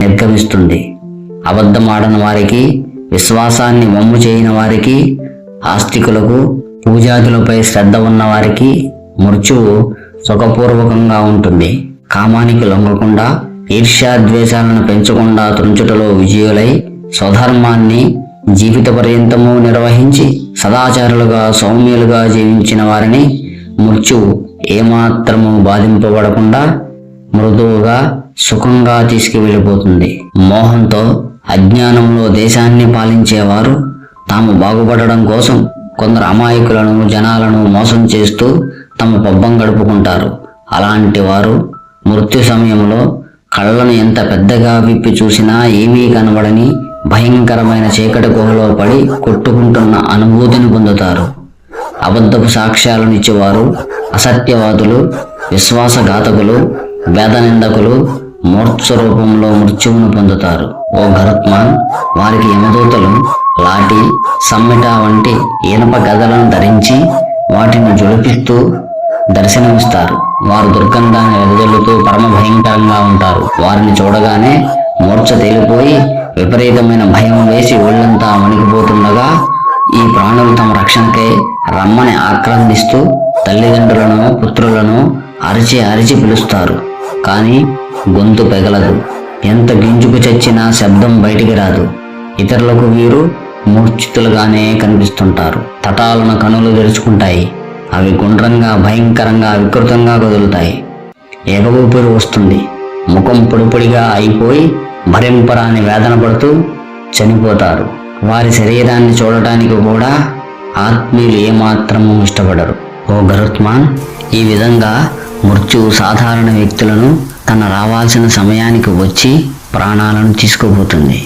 నిర్గమిస్తుంది. అబద్ధమాడని వారికి విశ్వాసాన్ని వమ్ము చేయని వారికి ఆస్తికులకు పూజాదులపై శ్రద్ధ ఉన్నవారికి మృత్యువు సుఖపూర్వకంగా ఉంటుంది. కామానికి లొంగకుండా ఈర్ష్యాద్వేషాలను పెంచకుండా తుంచుటలో విజయులై స్వధర్మాన్ని జీవిత పర్యంతము నిర్వహించి సదాచారులుగా సౌమ్యులుగా జీవించిన వారిని మృత్యువు ఏమాత్రము బాధింపబడకుండా మృదువుగా సుఖంగా తీసుకువెళ్ళిపోతుంది. మోహంతో అజ్ఞానంలో దేశాన్ని పాలించేవారు తాము బాగుపడడం కోసం కొందరు అమాయకులను జనాలను మోసం చేస్తూ తమ పబ్బం గడుపుకుంటారు. అలాంటి వారు మృత్యు సమయంలో కళ్ళను ఎంత పెద్దగా విప్పి చూసినా ఏమీ కనబడని భయంకరమైన చీకటి గుహలో పడి కొట్టుకుంటున్న అనుభూతిని పొందుతారు. అబద్ధపు సాక్ష్యాలను ఇచ్చేవారు అసత్యవాదులు విశ్వాసఘాతకులు వేద నిందకులు మూర్చ రూపంలో మృత్యువును పొందుతారు. ఓ గరుత్మాన్ వారికి యమదూతలు లాఠీ సమ్మిట వంటి ఇనప గదలను ధరించి వాటిని జొలిపిస్తూ దర్శనమిస్తారు. వారు దుర్గంధాన్ని వెదజల్లుతూ పరమ భయంకరంగా ఉంటారు. వారిని చూడగానే మూర్ఛ తేలిపోయి విపరీతమైన భయం వేసి ఒళ్ళంతా వణికిపోతుండగా ఈ ప్రాణులు తమ రక్షణకై రమ్మని ఆక్రందిస్తూ తల్లిదండ్రులను పుత్రులను అరిచి అరిచి పిలుస్తారు. కానీ గొంతు పెగలదు. ఎంత గింజుకు చచ్చినా శబ్దం బయటికి రాదు. ఇతరులకు వీరు మూర్ఛితులుగానే కనిపిస్తుంటారు. తటాలను కనులు తెరుచుకుంటాయి. అవి గుండ్రంగా భయంకరంగా వికృతంగా కదులుతాయి. ఎగ ఊపిరి వస్తుంది. ముఖం పొడిపొడిగా అయిపోయి భరింపరాని వేదన పడుతూ చనిపోతారు. వారి శరీరాన్ని చూడటానికి కూడా ఆత్మీయులు ఏమాత్రము ఇష్టపడరు. ఓ గరుత్మాన్ ఈ విధంగా మృత్యువు సాధారణ వ్యక్తులను తన రావాల్సిన సమయానికి వచ్చి ప్రాణాలను తీసుకుపోతుంది